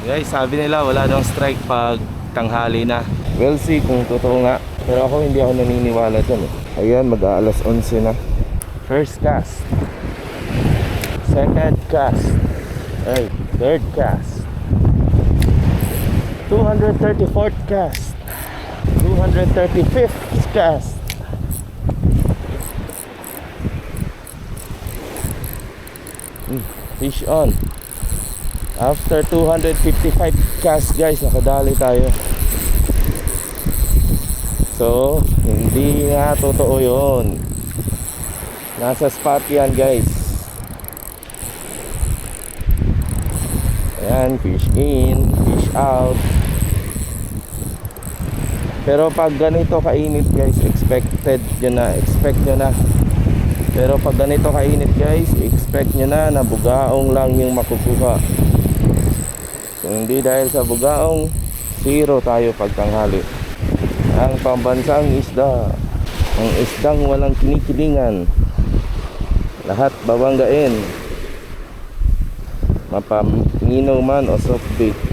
Guys, sabi nila wala daw strike pag tanghali na. We'll see kung totoo nga. Pero ako hindi ako naniniwala dun eh. Ayan, mag-aalas 11 na. First cast. Second cast. Ay, third cast. 234th cast. 235th cast. Hmm, Fish on. After 255 cast guys, nakadali tayo. So, hindi nga totoo yon. Nasa spot yan guys. Ayan, fish in, fish out. Pero pag ganito kainit guys, expected nyo na, expect nyo na. Pero pag ganito kainit guys, expect nyo na na bugaong lang yung makukuha. Kung hindi dahil sa bugaong, zero tayo pag tanghali. Ang pambansang isda, ang isdang walang kinikilingan. Lahat babanggain. Mapamino man o soft bait.